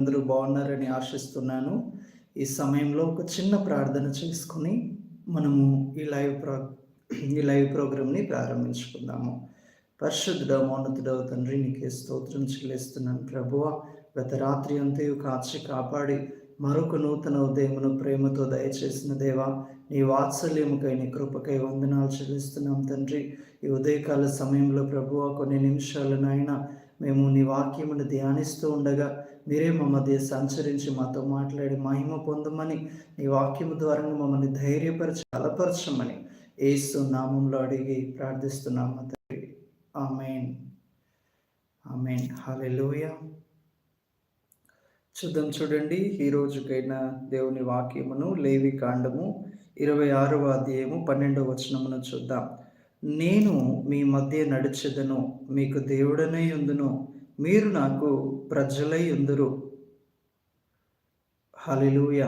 అందరూ బాగున్నారని ఆశిస్తున్నాను. ఈ సమయంలో ఒక చిన్న ప్రార్థన చేసుకుని మనము ఈ లైవ్ ప్రో ఈ లైవ్ ప్రోగ్రామ్ని ప్రారంభించుకుందాము. పరిశుద్ధుడ మౌనతుడ తండ్రి నీకే స్తోత్రం చెల్లిస్తున్నాను ప్రభువ. గత రాత్రి అంతయు కాచి కాపాడి మరొక నూతన ఉదయమును ప్రేమతో దయచేసిన దేవా నీ వాత్సల్యముకై నీ కృపకై వందనాలు చెల్లిస్తున్నాం తండ్రి. ఈ ఉదయకాల సమయంలో ప్రభువ కొన్ని నిమిషాలు నాయన మేము నీ వాక్యమును ధ్యానిస్తూ ఉండగా మీరే మా మధ్య సంచరించి మాతో మాట్లాడి మహిమ పొందమని నీ వాక్యము ద్వారా మమ్మల్ని ధైర్యపరచ బలపరచమని ఏసు నామంలో అడిగి ప్రార్థిస్తున్నాం తండ్రి. ఆమెన్. ఆమెన్. హలెలూయ చూద్దాం చూడండి. ఈ దేవుని వాక్యమును లేవి కాండము ఇరవై ఆరవ అధ్యాయము పన్నెండవ వచనమును చూద్దాం. నేను మీ మధ్య నడిచెదను మీకు దేవుడనే ఉందును. మీరు నాకు ప్రజలై ఉందరు. హలిలూయ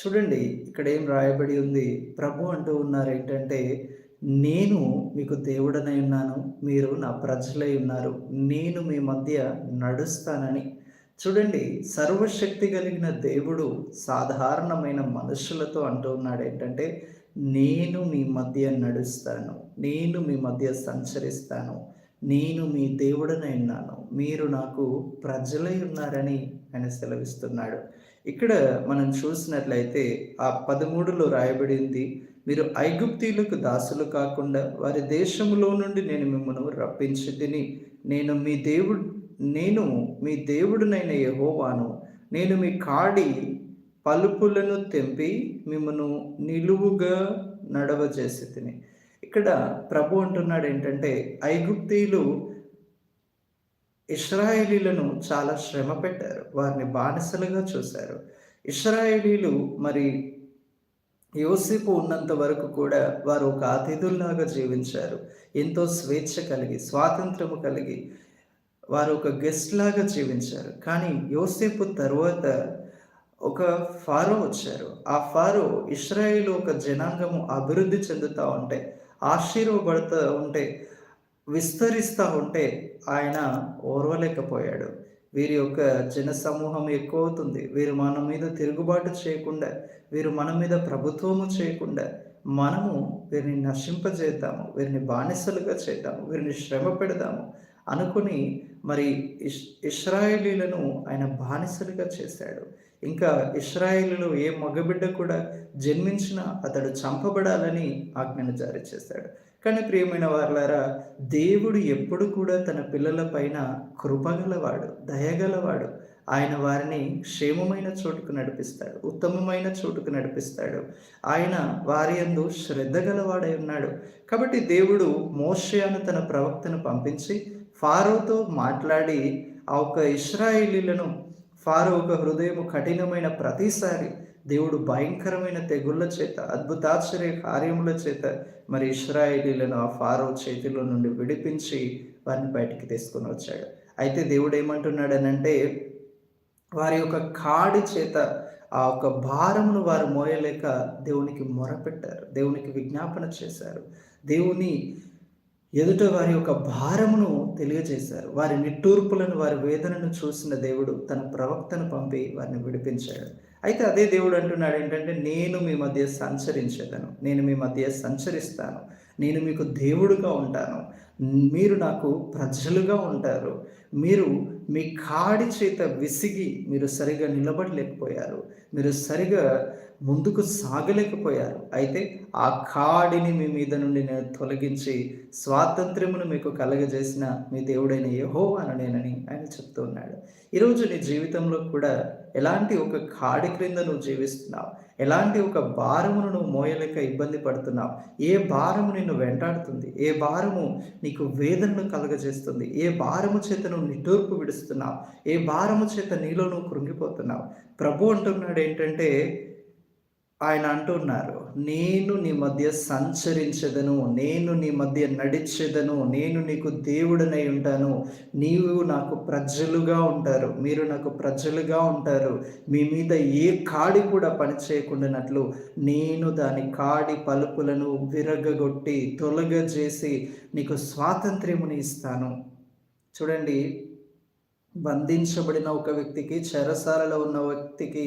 చూడండి ఇక్కడ ఏం రాయబడి ఉంది. ప్రభు అంటూ ఉన్నారు ఏంటంటే నేను మీకు దేవుడనై ఉన్నాను మీరు నా ప్రజలై ఉన్నారు నేను మీ మధ్య నడుస్తానని. చూడండి సర్వశక్తి కలిగిన దేవుడు సాధారణమైన మనుషులతో అంటూ ఉన్నాడు ఏంటంటే నేను మీ మధ్య నడుస్తాను నేను మీ మధ్య సంచరిస్తాను నేను మీ దేవుడనై ఉన్నాను. మీరు నాకు ప్రజలై ఉన్నారని ఆయన సెలవిస్తున్నాడు. ఇక్కడ మనం చూసినట్లయితే ఆ పదమూడులో రాయబడింది మీరు ఐగుప్తీలకు దాసులు కాకుండా వారి దేశంలో నుండి నేను మిమ్మల్ని రప్పించి తిని నేను మీ దేవుడు నేను మీ దేవుడునైన యహోవాను. నేను మీ కాడి పలుపులను తెంపి మిమ్మను నిలువుగా నడవజేసి తిని ఇక్కడ ప్రభు అంటున్నాడు ఏంటంటే ఐగుప్తీలు ఇస్రాయేలీలను చాలా శ్రమ పెట్టారు వారిని బానిసలుగా చూశారు. ఇస్రాయేలీలు మరి యోసేపు ఉన్నంత వరకు కూడా వారు ఒక అతిథుల్లాగా జీవించారు. ఎంతో స్వేచ్ఛ కలిగి స్వాతంత్రము కలిగి వారు ఒక గెస్ట్ లాగా జీవించారు. కానీ యోసేపు తర్వాత ఒక ఫారో వచ్చారు. ఆ ఫారో ఇస్రాయేల్ ఒక జనాంగము అభివృద్ధి చెందుతూ ఉంటే ఆశీర్వబడుతూ ఉంటే విస్తరిస్తూ ఉంటే ఆయన ఓర్వలేకపోయాడు. వీరి యొక్క జన సమూహం ఎక్కువ అవుతుంది వీరు మన మీద తిరుగుబాటు చేయకుండా వీరు మన మీద ప్రభుత్వము చేయకుండా మనము వీరిని నశింపజేద్దాము వీరిని బానిసలుగా చేద్దాము వీరిని శ్రమ పెడదాము అనుకుని మరి ఇస్ ఇస్రాయేలీలను ఆయన బానిసలుగా చేశాడు. ఇంకా ఇస్రాయిల్లో ఏ మగబిడ్డ కూడా జన్మించినా అతడు చంపబడాలని ఆజ్ఞను జారీ చేశాడు. కానీ ప్రియమైన వారులారా దేవుడు ఎప్పుడు కూడా తన పిల్లల పైన కృపగలవాడు దయగలవాడు. ఆయన వారిని క్షేమమైన చోటుకు నడిపిస్తాడు ఉత్తమమైన చోటుకు నడిపిస్తాడు. ఆయన వారి అందు శ్రద్ధ గలవాడై ఉన్నాడు. కాబట్టి దేవుడు మోషయాను తన ప్రవక్తను పంపించి ఫారోతో మాట్లాడి ఆ ఒక ఇస్రాయిలీలను ఫారో ఒక హృదయము కఠినమైన ప్రతిసారి దేవుడు భయంకరమైన తెగుళ్ళ చేత అద్భుతాశ్చర్య కార్యముల చేత మరి ఇస్రాయేలీలను ఆ ఫారో చేతిలో నుండి విడిపించి వారిని బయటికి తీసుకొని వచ్చాడు. అయితే దేవుడు ఏమంటున్నాడనంటే వారి యొక్క కాడి చేత ఆ యొక్క భారమును వారు మోయలేక దేవునికి మొరపెట్టారు. దేవునికి విజ్ఞాపన చేశారు. దేవుని ఎదుట వారి యొక్క భారమును తెలియజేశారు. వారి నిట్టూర్పులను వారి వేదనను చూసిన దేవుడు తన ప్రవక్తను పంపి వారిని విడిపించాడు. అయితే అదే దేవుడు అంటున్నాడు ఏంటంటే నేను మీ మధ్య సంచరించేదను. నేను మీ మధ్య సంచరిస్తాను. నేను మీకు దేవుడుగా ఉంటాను. మీరు నాకు ప్రజలుగా ఉంటారు. మీరు మీ కాడి చేత విసిగి మీరు సరిగా నిలబడలేకపోయారు. మీరు సరిగా ముందుకు సాగలేకపోయారు. అయితే ఆ కాడిని మీ మీద నుండి నేను తొలగించి స్వాతంత్ర్యమును మీకు కలగజేసిన మీ దేవుడైన యహో నేనని ఆయన చెప్తూ ఉన్నాడు. ఈరోజు నీ జీవితంలో కూడా ఎలాంటి ఒక కాడి క్రింద నువ్వు జీవిస్తున్నావు? ఎలాంటి ఒక భారమును నువ్వు మోయలేక ఇబ్బంది పడుతున్నావు? ఏ భారము నిన్ను వెంటాడుతుంది? ఏ భారము నీకు వేదనను కలగజేస్తుంది? ఏ భారము చేత నువ్వు నిట్టూర్పు విడుస్తున్నావు? ఏ భారము చేత నీలో నువ్వు కృంగిపోతున్నావు? ప్రభు అంటున్నాడు ఏంటంటే ఆయన అంటున్నారు నేను నీ మధ్య సంచరించదను నేను నీ మధ్య నడిచెదను నేను నీకు దేవుడనై ఉంటాను. నీవు నాకు ప్రజలుగా ఉంటారు మీరు నాకు ప్రజలుగా ఉంటారు. మీ మీద ఏ కాడి కూడా పనిచేయకుండానట్లు నేను దాని కాడి పలుపులను విరగగొట్టి తొలగజేసి నీకు స్వాతంత్ర్యముని ఇస్తాను. చూడండి బంధించబడిన ఒక వ్యక్తికి చెరసాలలో ఉన్న వ్యక్తికి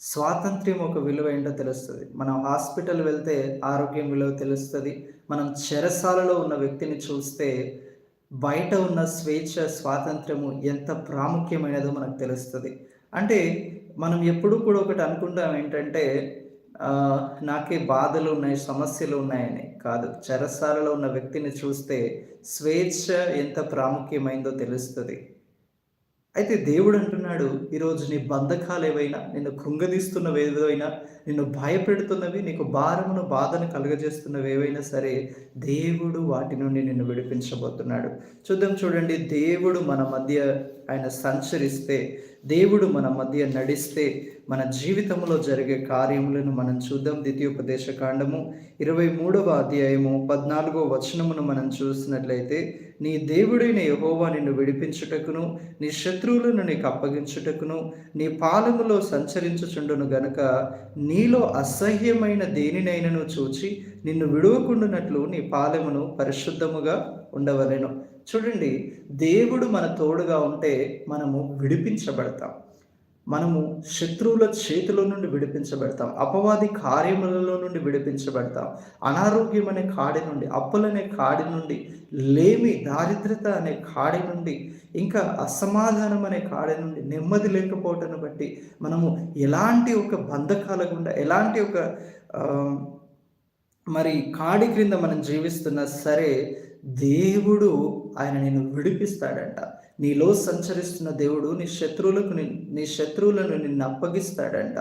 స్వాతంత్ర్యం ఒక విలువ ఏంటో తెలుస్తుంది. మనం హాస్పిటల్ వెళ్తే ఆరోగ్యం విలువ తెలుస్తుంది. మనం చెరసాలలో ఉన్న వ్యక్తిని చూస్తే బయట ఉన్న స్వేచ్ఛ స్వాతంత్రము ఎంత ప్రాముఖ్యమైనదో మనకు తెలుస్తుంది. అంటే మనం ఎప్పుడు కూడా ఒకటి అనుకుంటాం ఏంటంటే నాకే బాధలు ఉన్నాయి సమస్యలు ఉన్నాయని. కాదు చెరసాలలో ఉన్న వ్యక్తిని చూస్తే స్వేచ్ఛ ఎంత ప్రాముఖ్యమైందో తెలుస్తుంది. అయితే దేవుడు అంటున్నాడు ఈరోజు నీ బంధకాలు ఏవైనా నిన్ను కృంగదీస్తున్నవి ఏదైనా నిన్ను భయపెడుతున్నవి నీకు భారమును బాధను కలుగజేస్తున్నవి ఏవైనా సరే దేవుడు వాటి నుండి నిన్ను విడిపించబోతున్నాడు. చూద్దాం చూడండి దేవుడు మన మధ్య ఆయన సంచరిస్తే దేవుడు మన మధ్య నడిస్తే మన జీవితంలో జరిగే కార్యములను మనం చూద్దాం. ద్వితీయోపదేశ కాండము ఇరవై మూడవ అధ్యాయము పద్నాలుగో వచనమును మనం చూసినట్లయితే నీ దేవుడైన యహోవా నిన్ను విడిపించుటకును నీ శత్రువులను నీకు అప్పగించుటకును నీ పాలములో సంచరించుచుండును గనుక నీలో అసహ్యమైన దేనినైనను చూచి నిన్ను విడువకుండునట్లు నీ పాలమును పరిశుద్ధముగా ఉండవలెను. చూడండి దేవుడు మన తోడుగా ఉంటే మనము విడిపించబడతాం. మనము శత్రువుల చేతిలో నుండి విడిపించబడతాం. అపవాది కార్యములలో నుండి విడిపించబడతాం. అనారోగ్యం అనే కాడి నుండి అప్పులనే కాడి నుండి లేమి దారిద్రత అనే కాడి నుండి ఇంకా అసమాధానం అనే కాడి నుండి నెమ్మది లేకపోవటం బట్టి మనము ఎలాంటి ఒక బంధకాల గుండా ఎలాంటి ఒక మరి కాడి క్రింద మనం జీవిస్తున్నా సరే దేవుడు ఆయన నిన్ను విడిపిస్తాడంట. నీలో సంచరిస్తున్న దేవుడు నీ శత్రువులకు నీ శత్రువులను నిన్ను అప్పగిస్తాడంట.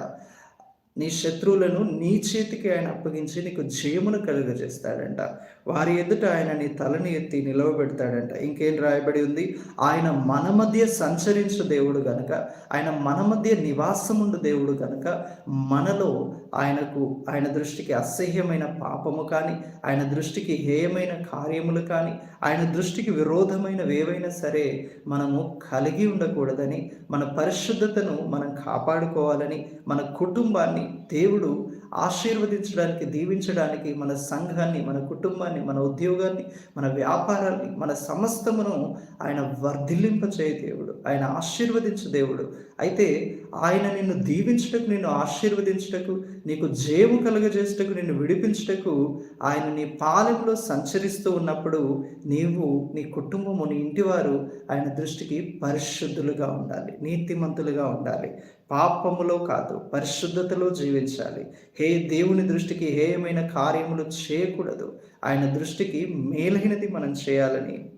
నీ శత్రువులను నీ చేతికి ఆయన అప్పగించి నీకు జయమును కలుగజేస్తాడంట. వారి ఎదుట ఆయన నీ తలని ఎత్తి నిలవబెడతాడంట. ఇంకేం రాయబడి ఉంది? ఆయన మన మధ్య సంచరించు దేవుడు గనక ఆయన మన మధ్య నివాసముండు దేవుడు గనక మనలో ఆయనకు ఆయన దృష్టికి అసహ్యమైన పాపము కానీ ఆయన దృష్టికి హేయమైన కార్యములు కానీ ఆయన దృష్టికి విరోధమైనవి ఏవైనా సరే మనము కలిగి ఉండకూడదని మన పరిశుద్ధతను మనం కాపాడుకోవాలని మన కుటుంబాన్ని దేవుడు ఆశీర్వదించడానికి దీవించడానికి మన సంఘాన్ని మన కుటుంబాన్ని మన ఉద్యోగాన్ని మన వ్యాపారాన్ని మన సమస్తమును ఆయన వర్ధిల్లింపచేయ దేవుడు. ఆయన ఆశీర్వదించు దేవుడు. అయితే ఆయన నిన్ను దీవించుటకు నిన్ను ఆశీర్వదించుటకు నీకు జయము కలుగజేసటకు నిన్ను విడిపించుటకు ఆయన నీ పాలెంలో సంచరిస్తూ ఉన్నప్పుడు నీవు నీ కుటుంబము నీ ఇంటివారు ఆయన దృష్టికి పరిశుద్ధులుగా ఉండాలి నీతిమంతులుగా ఉండాలి. పాపములో కాదు పరిశుద్ధతలో జీవించాలి. హే దేవుని దృష్టికి హేయమైన కార్యములు చేయకూడదు. ఆయన దృష్టికి మేలైనది మనం చేయాలని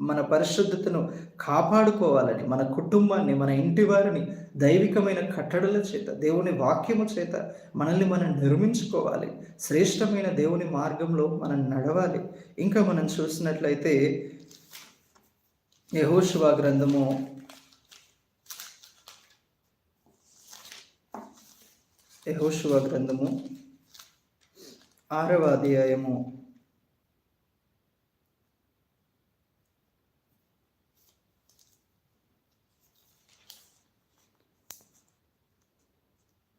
మన పరిశుద్ధతను కాపాడుకోవాలని మన కుటుంబాన్ని మన ఇంటి వారిని దైవికమైన కట్టడల చేత దేవుని వాక్యము చేత మనల్ని మనం నిర్మించుకోవాలి. శ్రేష్టమైన దేవుని మార్గంలో మనం నడవాలి. ఇంకా మనం చూసినట్లయితే యహోశివా గ్రంథము యహోశివ గ్రంథము ఆరవ అధ్యాయము.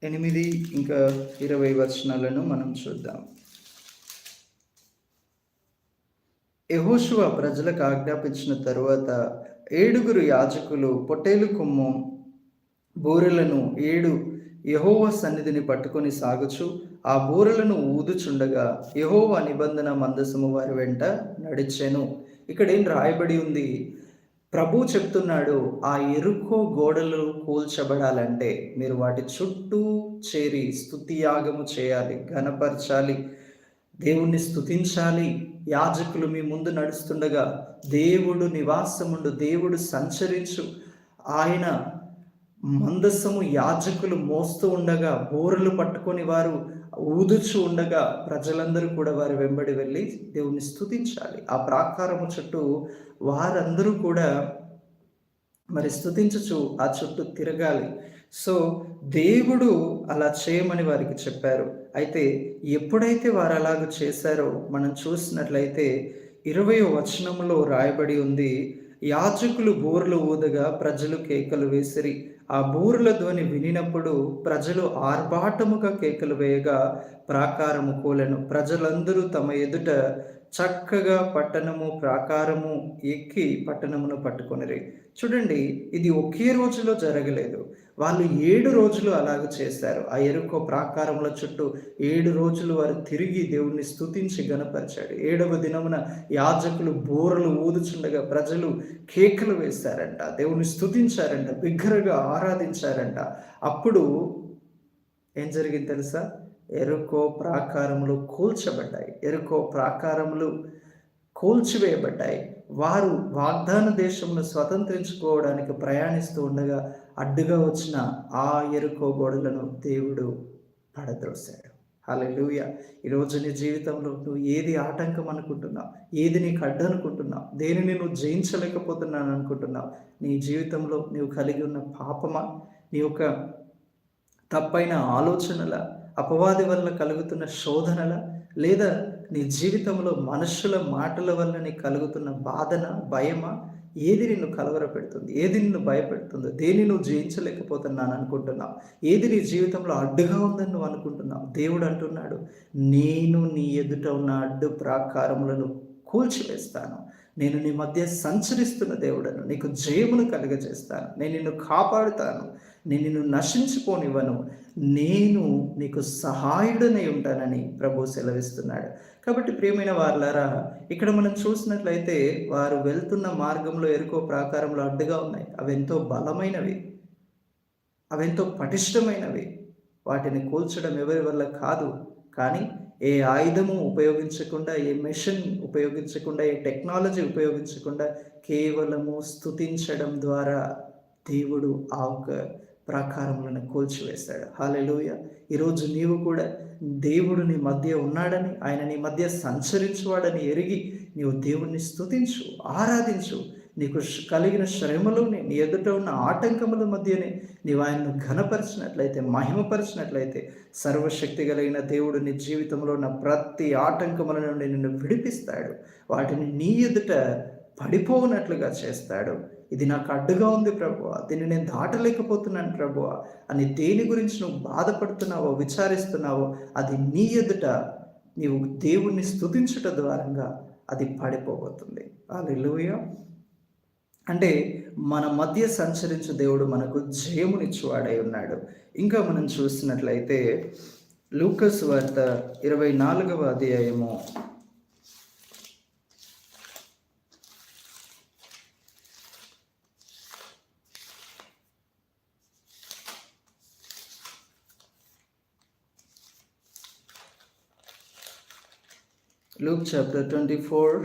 ఎనిమిది ఇంకా ఇరవై వచనాలను మనం చూద్దాం. యహోశువ ప్రజలకు ఆజ్ఞాపించిన తరువాత ఏడుగురు యాజకులు పొట్టేలు కొమ్ము బూరెలను ఏడు. యహోవ సన్నిధిని పట్టుకొని సాగుచు. ఆ బూరలను ఊదుచుండగా యహోవ నిబంధన మందసము వారి వెంట నడిచెను. ఇక్కడ ఏం రాయబడి ఉంది? ప్రభు చెప్తున్నాడు ఆ ఎరుకో గోడలు కూల్చబడాలంటే మీరు వాటి చుట్టూ చేరి స్థుతియాగము చేయాలి ఘనపరచాలి దేవుణ్ణి స్థుతించాలి యాజకులు మీ ముందు నడుస్తుండగా దేవుడు నివాసముండు దేవుడు సంచరించు. ఆయన మందస్సము యాజకులు మోస్తూ ఉండగా బోరలు పట్టుకొని వారు ఊదుచు ఉండగా ప్రజలందరూ కూడా వారి వెంబడి వెళ్ళి దేవుని స్థుతించాలి ఆ ప్రాకారము చుట్టూ వారందరూ కూడా మరి స్థుతించచ్చు ఆ చుట్టూ తిరగాలి. సో దేవుడు అలా చేయమని వారికి చెప్పారు. అయితే ఎప్పుడైతే వారు అలాగ చేశారో మనం చూసినట్లయితే ఇరవై వచనంలో రాయబడి ఉంది యాజకులు బోర్లు ఊదగా ప్రజలు కేకలు వేసిరి. ఆ బూరుల ధ్వని వినినప్పుడు ప్రజలు ఆర్భాటముగా కేకలు వేయగా ప్రాకారము కూలను. ప్రజలందరూ తమ ఎదుట చక్కగా పట్టణము ప్రాకారము ఎక్కి పట్టణమును పట్టుకొనిరి. చూడండి ఇది ఒకే రోజులో జరగలేదు. వాళ్ళు ఏడు రోజులు అలాగ చేశారు. ఆ ఎరుకో ప్రాకారముల చుట్టూ ఏడు రోజులు వారు తిరిగి దేవుణ్ణి స్తుతించి గనపరిచాడు ఏడవ దినమున యాజకులు బోరలు ఊదుచుండగా ప్రజలు కేకలు వేశారంట దేవుణ్ణి స్తుతించారంట బిగ్గరగా ఆరాధించారంట. అప్పుడు ఏం జరిగింది తెలుసా? ఎరుకో ప్రాకారములు కూల్చబడ్డాయి. ఎరుకో ప్రాకారములు కూల్చివేయబడ్డాయి. వారు వాగ్దాన దేశమును స్వతంత్రించుకోవడానికి ప్రయాణిస్తూ ఉండగా అడ్డుగా వచ్చిన ఆ ఎరుకో గోడలను దేవుడు పడద్రోశాడు. లూయ ఈరోజు నీ జీవితంలో నువ్వు ఏది ఆటంకం అనుకుంటున్నావు? ఏది నీకు అడ్డు అనుకుంటున్నావు? దేనిని నువ్వు జయించలేకపోతున్నాను అనుకుంటున్నావు? నీ జీవితంలో నీవు కలిగి ఉన్న పాపమా? నీ యొక్క తప్పైన ఆలోచనల? అపవాది వల్ల కలుగుతున్న శోధనల లేదా నీ జీవితంలో మనుషుల మాటల వల్ల నీకు కలుగుతున్న బాధన భయమా? ఏది నిన్ను కలవర పెడుతుంది ఏది నిన్ను భయపెడుతుందో? దేని నువ్వు జయించలేకపోతున్నాను అనుకుంటున్నావు? ఏది నీ జీవితంలో అడ్డుగా ఉందని నువ్వు అనుకుంటున్నావు? దేవుడు అంటున్నాడు నేను నీ ఎదుట ఉన్న అడ్డు ప్రాకారములను కూల్చివేస్తాను. నేను నీ మధ్య సంచరిస్తున్న దేవుడను. నీకు జయమును కలుగజేస్తాను. నేను నిన్ను కాపాడుతాను. నేను నిన్ను నశించుకోనివ్వను నేను నీకు సహాయుడనై ఉంటానని ప్రభు సెలవిస్తున్నాడు. కాబట్టి ప్రియమైన వారులారా ఇక్కడ మనం చూసినట్లయితే వారు వెళ్తున్న మార్గంలో ఎరుకో ప్రాకారంలో అడ్డుగా ఉన్నాయి. అవి ఎంతో బలమైనవి. అవెంతో పటిష్టమైనవి. వాటిని కూల్చడం ఎవరి వల్ల కాదు. కానీ ఏ ఆయుధము ఉపయోగించకుండా ఏ మెషిన్ ఉపయోగించకుండా ఏ టెక్నాలజీ ఉపయోగించకుండా కేవలము స్థుతించడం ద్వారా దేవుడు ఆ ఒక ప్రాకారములను కూల్చివేశాడు. హాలెలుయ ఈరోజు నీవు కూడా దేవుడు నీ మధ్య ఉన్నాడని ఆయన నీ మధ్య సంచరించువాడని ఎరిగి నీవు దేవుణ్ణి స్థుతించు ఆరాధించు. నీకు కలిగిన శ్రమలోనే నీ ఎదుట ఉన్న ఆటంకముల మధ్యనే నీవు ఆయన్ను ఘనపరిచినట్లయితే మహిమపరిచినట్లయితే సర్వశక్తి కలిగిన దేవుడు నీ జీవితంలో ఉన్న ప్రతి ఆటంకముల నుండి నిన్ను విడిపిస్తాడు. వాటిని నీ ఎదుట పడిపోనట్లుగా చేస్తాడు. ఇది నాకు అడ్డుగా ఉంది ప్రభువ. దీన్ని నేను దాటలేకపోతున్నాను ప్రభువ. అని దేని గురించి నువ్వు బాధపడుతున్నావో విచారిస్తున్నావో అది నీ ఎదుట నీవు దేవుణ్ణి స్థుతించుట ద్వారంగా అది పడిపోబోతుంది. అలెలుయ అంటే మన మధ్య సంచరించు దేవుడు మనకు జయమునిచ్చువాడై ఉన్నాడు. ఇంకా మనం చూసినట్లయితే లూకస్ వార్త ఇరవై నాలుగవ అధ్యాయము Luke chapter 24.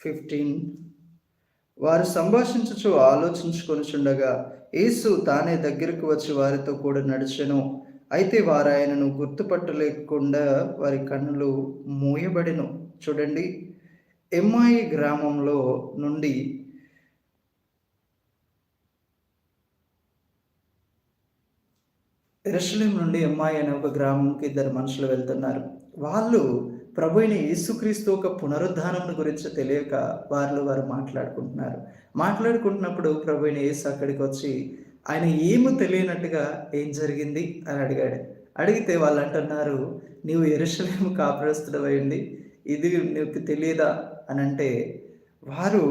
ఫిఫ్టీన్ వారు సంభాషించుచు ఆలోచించుకొనిచుండగా యేసు తానే దగ్గరకు వచ్చి వారితో కూడా నడిచెను. అయితే వారు ఆయనను గుర్తుపట్టలేకుండా వారి కన్నులు మూయబడిను. చూడండి ఎంఐ గ్రామంలో నుండి ఎరుషలేం నుండి అమ్మాయి అనే ఒక గ్రామంకి ఇద్దరు మనుషులు వెళ్తున్నారు. వాళ్ళు ప్రభు అయిన యేసుక్రీస్తు ఒక పునరుద్ధానం గురించి తెలియక వారిలో వారు మాట్లాడుకుంటున్నారు. మాట్లాడుకుంటున్నప్పుడు ప్రభు అయిన యేసు అక్కడికి వచ్చి ఆయన ఏమో తెలియనట్టుగా ఏం జరిగింది? అని అడిగాడు. అడిగితే వాళ్ళు అంటున్నారు నీవు ఎరుషలేము కాపురస్తుడమైంది ఇది నీకు తెలియదా అని అంటే వారు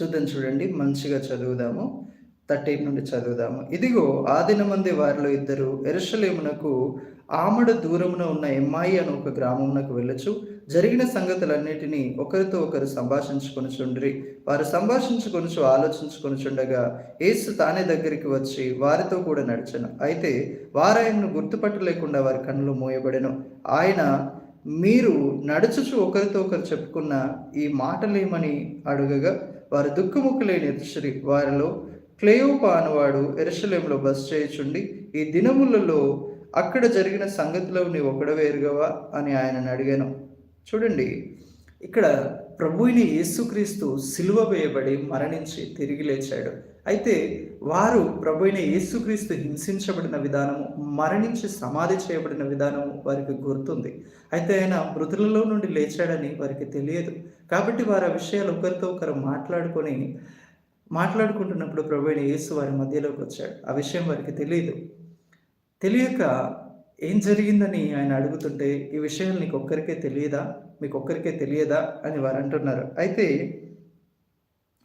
చూద్దాం చూడండి మంచిగా చదువుదాము. థర్టీ నుండి చదువుదాము. ఇదిగో ఆదిన మంది వారిలో ఇద్దరు ఎరుషలేమునకు ఆమడ దూరమున ఉన్న ఎమ్మాయి అని ఒక గ్రామమునకు వెళ్ళచ్చు జరిగిన సంగతులన్నిటినీ ఒకరితో ఒకరు సంభాషించుకొని చుండ్రి వారు సంభాషించుకొనుచు ఆలోచించుకొనిచుండగా ఏసు తానే దగ్గరికి వచ్చి వారితో కూడా నడిచను. అయితే వారాయనను గుర్తుపట్టలేకుండా వారి కన్నులు మూయబడెను. ఆయన మీరు నడుచుచు ఒకరితో ఒకరు చెప్పుకున్న ఈ మాటలేమని అడుగగా వారు దుఃఖముఖ ఎదుశ్రీ వారిలో క్లేయోపా అనువాడు ఎరుసలేంలో బస్ చేయుచుండి ఈ దినములలో అక్కడ జరిగిన సంగతిలో నీవు ఒకడవేరుగవా అని ఆయనను అడిగాను. చూడండి ఇక్కడ ప్రభువుని యేసుక్రీస్తు సిలువ వేయబడి మరణించి తిరిగి లేచాడు. అయితే వారు ప్రభుని యేసుక్రీస్తు హింసించబడిన విధానము మరణించి సమాధి చేయబడిన విధానము వారికి గుర్తుంది. అయితే ఆయన మృతులలో నుండి లేచాడని వారికి తెలియదు. కాబట్టి వారు ఆ విషయాలు ఒకరితో ఒకరు మాట్లాడుకొని మాట్లాడుకుంటున్నప్పుడు ప్రభు యేసు వారి మధ్యలోకి వచ్చాడు. ఆ విషయం వారికి తెలియదు తెలియక ఏం జరిగిందని ఆయన అడుగుతుంటే ఈ విషయాలు నీకు ఒక్కరికే తెలియదా? మీకు ఒక్కరికే తెలియదా? అని వారు అంటున్నారు. అయితే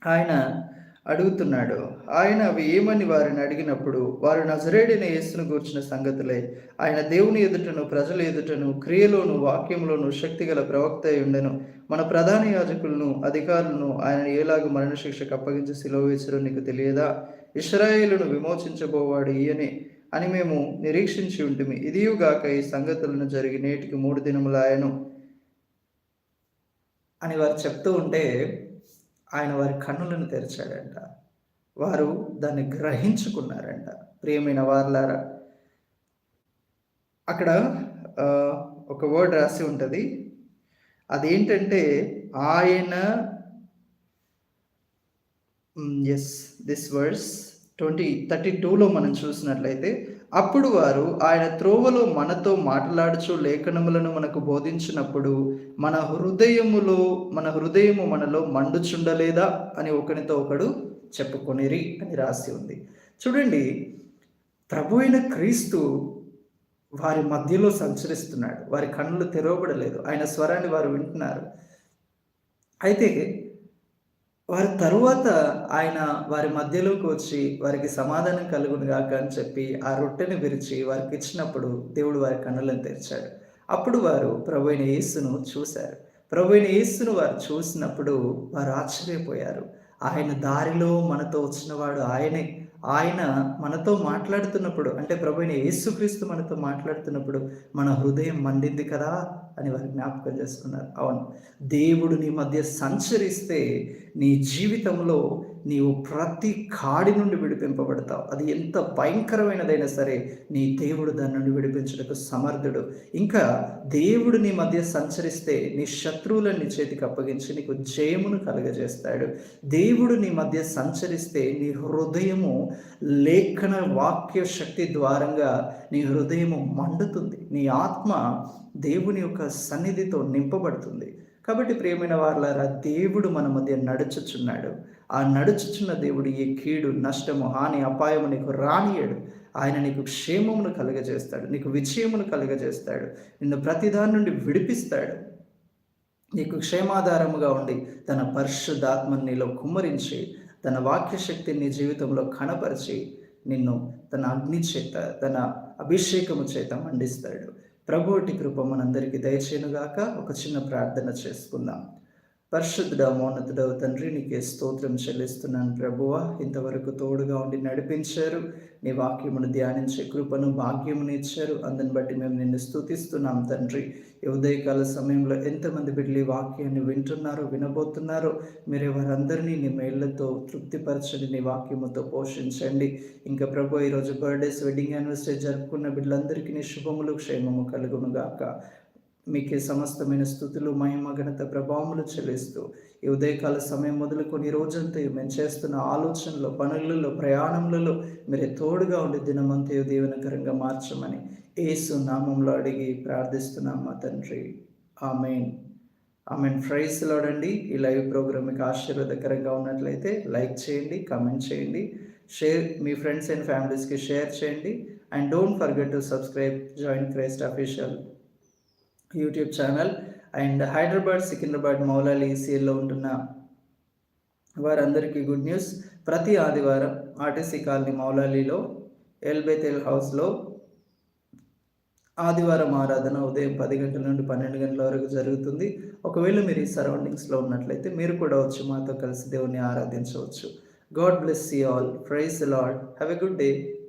ఆయన అడుగుతున్నాడు. ఆయన అవి ఏమని వారిని అడిగినప్పుడు వారు నజరేడిన యేసును గూర్చిన సంగతులే. ఆయన దేవుని ఎదుటను ప్రజల ఎదుటను క్రియలోను వాక్యంలోను శక్తి గల ప్రవక్త ఉండెను. మన ప్రధాన యాజకులను అధికారులను ఆయన ఏలాగు మరణశిక్షకు అప్పగించి సిలువ నీకు తెలియదా? ఇస్రాయేలును విమోచించబోవాడు ఈయనే అని మేము నిరీక్షించి ఉంటుంది ఇదియుగాక ఈ సంగతులను జరిగి నేటికి మూడు దినములాయను అని వారు చెప్తూ ఉంటే ఆయన వారి కన్నులను తెరిచాడంట. వారు దాన్ని గ్రహించుకున్నారంట. ప్రియమైన వారులారా అక్కడ ఒక వర్డ్ రాసి ఉంటుంది. అదేంటంటే ఆయన as this words twenty thirty టూలో మనం చూసినట్లయితే అప్పుడు వారు ఆయన త్రోవలో మనతో మాట్లాడుచు లేఖనములను మనకు బోధించినప్పుడు మన హృదయములో మన హృదయము మనలో మండుచుండలేదా అని ఒకరితో ఒకడు చెప్పుకొనిరి అని రాసి ఉంది. చూడండి ప్రభు అయిన క్రీస్తు వారి మధ్యలో సంచరిస్తున్నాడు. వారి కన్నులు తెరవబడలేదు. ఆయన స్వరాన్ని వారు వింటున్నారు. అయితే వారి తరువాత ఆయన వారి మధ్యలోకి వచ్చి వారికి సమాధానం కలుగును గాక అని చెప్పి ఆ రొట్టెని విరిచి వారికి ఇచ్చినప్పుడు దేవుడు వారి కన్నులను తెరిచాడు. అప్పుడు వారు ప్రభు అయిన యేసును చూశారు. ప్రభు అయిన యేసును వారు చూసినప్పుడు వారు ఆశ్చర్యపోయారు. ఆయన దారిలో మనతో వచ్చినవాడు ఆయనే. ఆయన మనతో మాట్లాడుతున్నప్పుడు అంటే ప్రభు అయిన యేసుక్రీస్తు మనతో మాట్లాడుతున్నప్పుడు మన హృదయం మండింది కదా? అని వారు జ్ఞాపకం చేసుకున్నారు. అవును. దేవుడు నీ మధ్య సంచరిస్తే నీ జీవితంలో నీవు ప్రతి కాడి నుండి విడిపింపబడతావు. అది ఎంత భయంకరమైనదైనా సరే నీ దేవుడు దాని నుండి విడిపించడానికి సమర్థుడు. ఇంకా దేవుడు నీ మధ్య సంచరిస్తే నీ శత్రువులను నీ చేతికి అప్పగించి నీకు జయమును కలుగజేస్తాడు. దేవుడు నీ మధ్య సంచరిస్తే నీ హృదయము లేఖన వాక్య శక్తి ద్వారంగా నీ హృదయము మండుతుంది. నీ ఆత్మ దేవుని యొక్క సన్నిధితో నింపబడుతుంది. కాబట్టి ప్రియమైన వారులారా దేవుడు మన మధ్య నడుచుచున్నాడు. ఆ నడుచుచున్న దేవుడు ఏ కీడు నష్టము హాని అపాయము నీకు రానియడు ఆయన నీకు క్షేమమును కలుగజేస్తాడు నీకు విజయమును కలుగజేస్తాడు నిన్ను ప్రతిదాని నుండి విడిపిస్తాడు. నీకు క్షేమాధారముగా ఉండి తన పరిశుద్ధాత్మని నీలో కుమ్మరించి తన వాక్యశక్తిని నీ జీవితంలో కనపరిచి నిన్ను తన అగ్ని చేత తన అభిషేకము చేత మండిస్తాడు. ప్రభువుటి కృప మనందరికీ దయచేనుగాక ఒక చిన్న ప్రార్థన చేసుకుందాం. పరిశుద్ధుడ మోన్నతుడవు తండ్రి నీకే స్తోత్రం చెల్లిస్తున్నాను ప్రభువ. ఇంతవరకు తోడుగా ఉండి నడిపించారు. నీ వాక్యమును ధ్యానించే కృపను భాగ్యమును ఇచ్చారు. అందుని బట్టి మేము నిన్ను స్థుతిస్తున్నాం తండ్రి. ఉదయకాల సమయంలో ఎంతమంది బిడ్డలు వాక్యాన్ని వింటున్నారో వినబోతున్నారో మీరు వారందరినీ నీ మేళ్ళతో తృప్తిపరచండి నీ వాక్యముతో పోషించండి. ఇంకా ప్రభు ఈరోజు బర్త్డేస్ వెడ్డింగ్ యానివర్సరీ జరుపుకున్న బిడ్డలందరికీ నీ శుభములు క్షేమము కలుగునుగాక. మీకే సమస్తమైన స్థుతులు మహిమ ఘనత ప్రభావములు చెల్లిస్తూ ఈ ఉదయకాల సమయం మొదలుకొని రోజంతా మేము చేస్తున్న ఆలోచనలో పనులలో ప్రయాణములలో మీరే తోడుగా ఉండి దినమంతా దీవెనకరంగా మార్చమని ఏసు నామంలో అడిగి ప్రార్థిస్తున్నాం మా తండ్రి. ఆమెన్. ఆమెన్. ఫ్రైస్ లోడండి ఈ లైవ్ ప్రోగ్రామ్ మీకు ఆశీర్వాదకరంగా ఉన్నట్లయితే లైక్ చేయండి కామెంట్ చేయండి షేర్ మీ ఫ్రెండ్స్ అండ్ ఫ్యామిలీస్కి షేర్ చేయండి. And don't forget to subscribe join Christ official. YouTube channel and Hyderabad Secunderabad Moulali ఈసీఎల్లో ఉంటున్న వారందరికీ గుడ్ న్యూస్. ప్రతి ఆదివారం ఆర్టీసీ కాలనీ మౌలాలీలో ఎల్బేతెల్ హౌస్లో ఆదివారం ఆరాధన ఉదయం పది గంటల నుండి పన్నెండు గంటల వరకు జరుగుతుంది. ఒకవేళ మీరు ఈ సరౌండింగ్స్లో ఉన్నట్లయితే మీరు కూడా వచ్చి మాతో కలిసి దేవుణ్ణి ఆరాధించవచ్చు. God bless you all. Praise Lord have a good day.